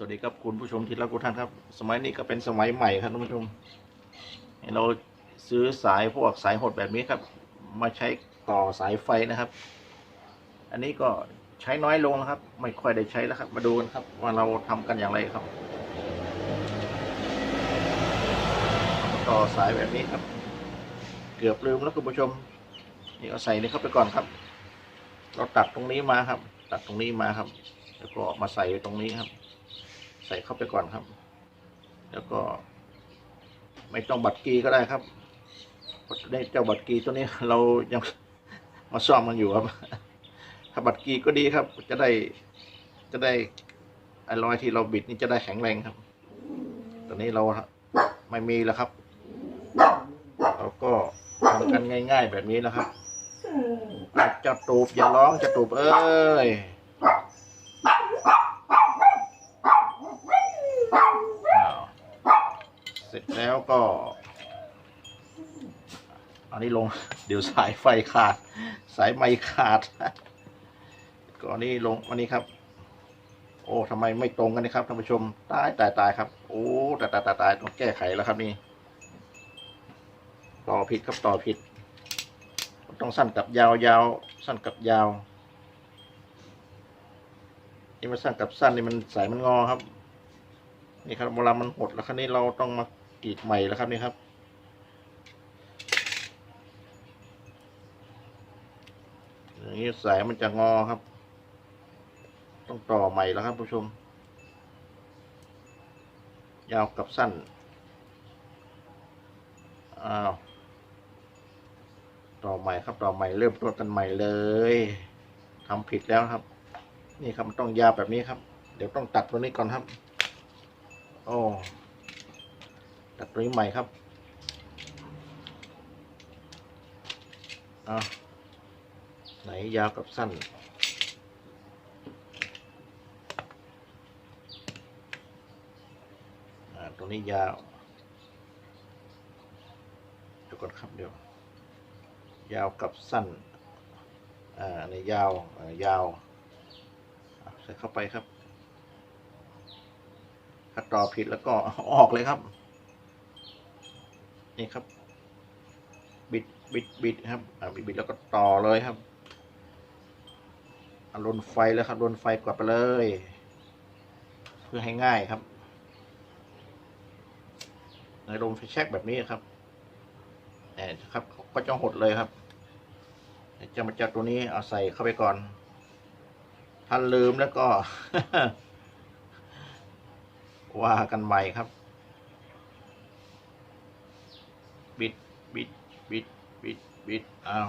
สวัสดีครับคุณผู้ชมที่รักทุกท่านครับ สมัยนี้ก็เป็นสมัยใหม่ครับท่านผู้ชมให้เราซื้อสายพวกสายหดแบบนี้ครับ มาใช้ต่อสายไฟนะครับ อันนี้ก็ใช้น้อยลงนะครับ ไม่ค่อยได้ใช้แล้วครับ มาดูกันครับ ว่าเราทำกันอย่างไรครับ ต่อสายแบบนี้ครับ เกือบลืมแล้วคุณผู้ชม นี่เอาใส่นี่เข้าไปก่อนครับ เราตัดตรงนี้มาครับ ตัดตรงนี้มาครับ แล้วก็มาใส่ตรงนี้ครับ ใส่เข้าไปก่อนครับ แล้วก็ ไม่ต้องบัตรกีก็ได้ครับได้เจ้าบัตรกีตัวนี้เรายังมาซ่อมมันอยู่ครับ ถ้าบัตรกีก็ดีครับ จะได้จะได้ไอ้รอยที่เราบิดนี่จะได้แข็งแรงครับ ตอนนี้เราไม่มีแล้วครับเราก็ทำกันง่าย ๆ แบบนี้นะครับจะตูบอย่าร้องจะตูบเอ้ย อ้าวเสร็จ แล้วก็ อันนี้ลง เดี๋ยวสายไฟขาด สายไมขาด ก็อันนี้ลงอันนี้ครับ โอ้ทำไมไม่ตรงกันนะครับท่านผู้ชม ตายตายตายครับ โอ้ตายตายตายตายต้องแก้ไขแล้วครับนี่ ต่อผิดครับต่อผิด ต้องสั้นกับยาวยาวสั้นกับยาวนี่มันสั้นกับสั้นนี่มันสายมันงอครับ นี่ครับเวลามันหดแล้วคราวนี้เราต้องมา กรีดใหม่แล้วครับนี่ครับ อย่างนี้สายมันจะงอครับ ต้องต่อใหม่แล้วครับผู้ชม ยาวกับสั้น อ้าว ต่อใหม่ครับต่อใหม่เริ่มต้นกันใหม่เลยทำผิดแล้วครับ นี่ครับมันต้องยาวแบบนี้ครับ เดี๋ยวต้องตัดตัวนี้ก่อนครับ โอ้ ตัวนี้ใหม่ครับอาไหนยาวกับสั้นอ่าตรงนี้ยาวเดี๋ยวก่อนครับเดี๋ยว ยาวกับสั้น อ่าอันยาวอ่ายาว ใส่เข้าไปครับ ถ้าต่อผิดแล้วก็ออกเลยครับ นี่ครับ บิดบิดบิดครับอ่าบิดบิดแล้วก็ต่อเลยครับเอาลนไฟแล้วครับลนไฟกดไปเลย เพื่อให้ง่ายครับในลมไฟแช็กแบบนี้ครับเนี่ยครับ ก็จะหดเลยครับจะมาจับตัวนี้เอาใส่เข้าไปก่อน ถ้าลืมแล้วก็ ว่ากันใหม่ครับ บิด บิด บิดบิดอ้าว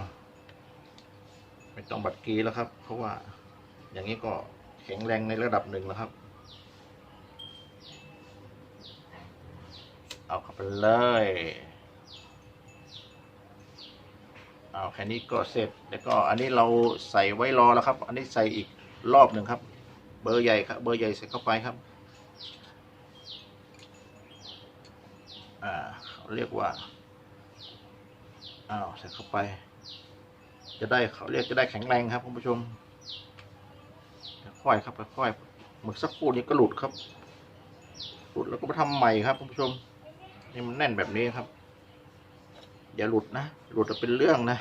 ไม่ต้องบัดกีแล้วครับ เพราะว่าอย่างนี้ก็แข็งแรงในระดับหนึ่งแล้วครับ เอาเข้าไปเลย เอาแค่นี้ก็เสร็จแล้วก็อันนี้เราใส่ไว้รอแล้วครับ อันนี้ใส่อีกรอบหนึ่งครับ เบอร์ใหญ่ครับ เบอร์ใหญ่ใส่เข้าไปครับ อ่าเขาเรียกว่า อ้าวใส่เข้าไป จะได้เขาเรียกจะได้แข็งแรงครับคุณผู้ชมค่อยครับค่อยเหมือนสักครู่นี้ก็หลุดครับ หลุดแล้วก็มาทำใหม่ครับคุณผู้ชม นี่มันแน่นแบบนี้ครับ อย่าหลุดนะ หลุดจะเป็นเรื่องนะ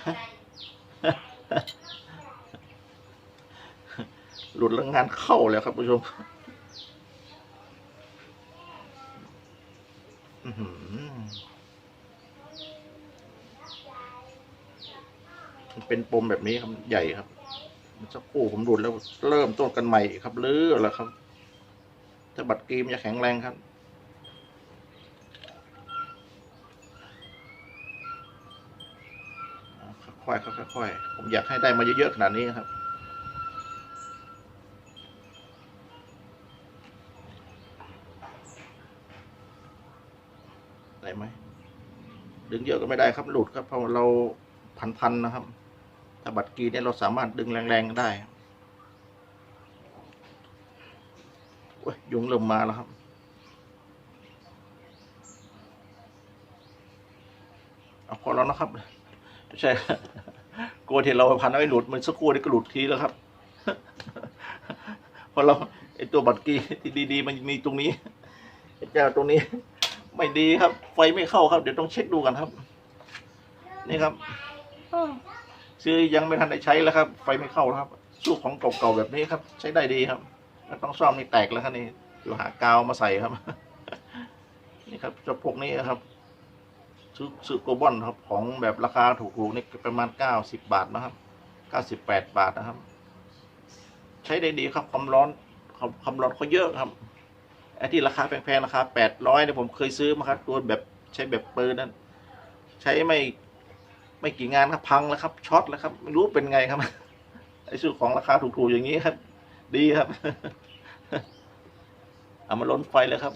หลุดแล้วงานเข้าแล้วครับคุณผู้ชม อื้อหือ มันเป็นปมแบบนี้ครับใหญ่ครับมันสักคู่ผมดูดแล้วเริ่มต้นกันใหม่อีกครับเลื่อแล้วครับถ้าบัตรกีมจะแข็งแรงครับค่อยๆค่อยๆผมอยากให้ได้มาเยอะๆขนาดนี้ครับได้ไหมดึงเยอะก็ไม่ได้ครับหลุดครับเพราะเราพันๆนะครับ ถ้าบัตรกีเนี่ยเราสามารถดึงแรงๆได้โอ้ยยุงเริ่มมาแล้วครับเอาพอแล้วนะครับไม่ใช่กลัวที่เราพันเอาไว้หลุดมันสักครู่นี่ก็หลุดทีแล้วครับพอเราไอตัวบัตรกีที่ดีๆ มันมีตรงนี้ไอเจ้าตรงนี้ ไม่ดีครับ ไฟไม่เข้าครับ เดี๋ยวต้องเช็คดูกันครับ นี่ครับ ซื้อยังไม่ทันได้ใช้แล้วครับ ไฟไม่เข้าแล้วครับ สู้ของเก่าๆแบบนี้ครับ ใช้ได้ดีครับต้องซ่อมนี่แตกแล้วครับนี่อยู่หากาวมาใส่ครับ นี่ครับเจ้าพวกนี้นะครับ ซื้อซื้อโกบอลครับ ของแบบราคาถูกๆนี่ประมาณเก้าสิบบาทนะครับเก้าสิบแปดบาทนะครับ ใช้ได้ดีครับความร้อนความความร้อนเขาเยอะครับไอ้ที่ราคาแพงๆราคาแปดร้อยเนี่ยผมเคยซื้อมาครับตัวแบบใช้แบบปืนนั้นใช้ไม่ ไม่กี่งานครับพังแล้วครับช็อตแล้วครับไม่รู้เป็นไงครับไอ้ซื้อของราคาถูกๆอย่างนี้ครับ ดีครับเอามาล้นไฟเลยครับ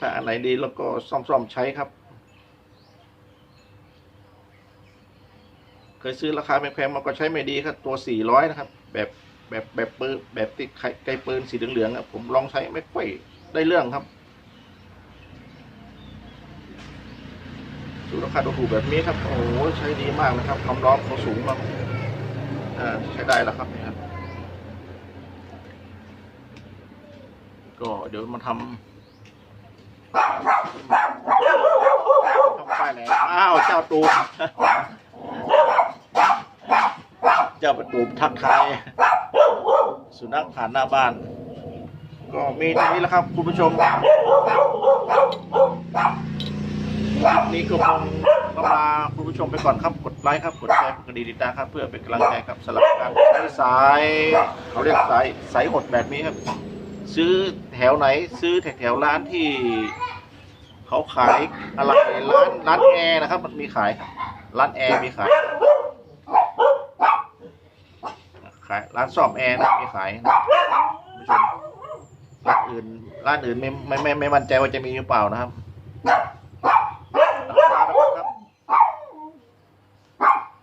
ถ้าอันไหนดีแล้วก็ซ่อมๆใช้ครับ เคยซื้อราคาแพงๆมาก็ใช้ไม่ดีครับ ตัวสี่ร้อยนะครับ แบบ แบบแบบปืนแบบติดไกลปืนสีเหลืองๆครับผมลองใช้ไม่ค่อยได้เรื่องครับดูราคาถูกแบบนี้ครับโอ้โหใช้ดีมากนะครับความร้อนเขาสูงมากใช้ได้แล้วครับนี่ครับก็เดี๋ยวมาทำทำป้ายไหนอ้าวเจ้าตูเจ้าประตูทักทาย สุนัขผ่านหน้าบ้าน ก็มีเท่านี้แหล้วครับ คุณผู้ชมคลิปนี้ก็คงต้องลาคุณผู้ชมไปก่อนครับกดไลค์ครับกดแชร์กดกระดิ่งติดตามครับ เพื่อเป็นกำลังใจครับสำหรับการใช้สายเขาเรียกสายสายหดแบบนี้ครับ ซื้อแถวไหน ซื้อแถวแถวร้านที่เขาขายอะไรร้านร้านแอร์นะครับ มันมีขายครับร้านแอร์มีขายขายร้านซ่อมแอร์นะมีขายนะคุณผู้ชมร้านอื่นร้านอื่นไม่ไม่ไม่ไม่มั่นใจว่าจะมีหรือเปล่านะครับ